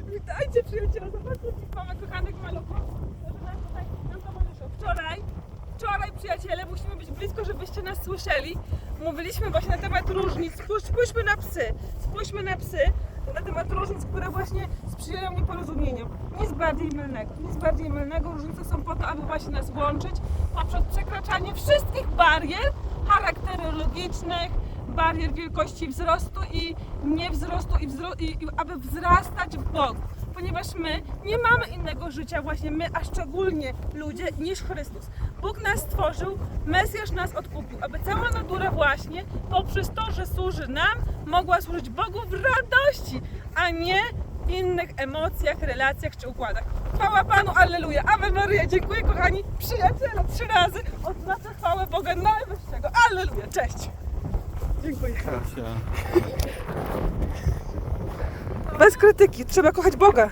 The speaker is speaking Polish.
Witajcie przyjaciele, zobaczcie mamy kochanych tutaj nam towarzyszą. Wczoraj, wczoraj przyjaciele, musimy być blisko, żebyście nas słyszeli. Mówiliśmy właśnie na temat różnic. Spójrz, spójrzmy na psy, spójrzmy na psy. Na temat różnic, które właśnie sprzyjają nieporozumieniom. Nic bardziej mylnego. Nic bardziej mylnego. Różnice są po to, aby właśnie nas łączyć poprzez przekraczanie wszystkich barier charakterologicznych, barier wielkości wzrostu i nie wzrostu, i, wzro- i, i aby wzrastać w Bogu. Ponieważ my nie mamy innego życia, właśnie my, a szczególnie ludzie, niż Chrystus. Bóg nas stworzył, Mesjasz nas odkupił, aby cała natura właśnie poprzez to, że służy nam, mogła służyć Bogu w radości, a nie innych emocjach, relacjach czy układach. Chwała Panu, Alleluja, Ave Maria, dziękuję kochani przyjaciele, trzy razy odznaczę chwałę Boga Najwyższego, Alleluja, cześć. Dziękuję. Bez krytyki, trzeba kochać Boga.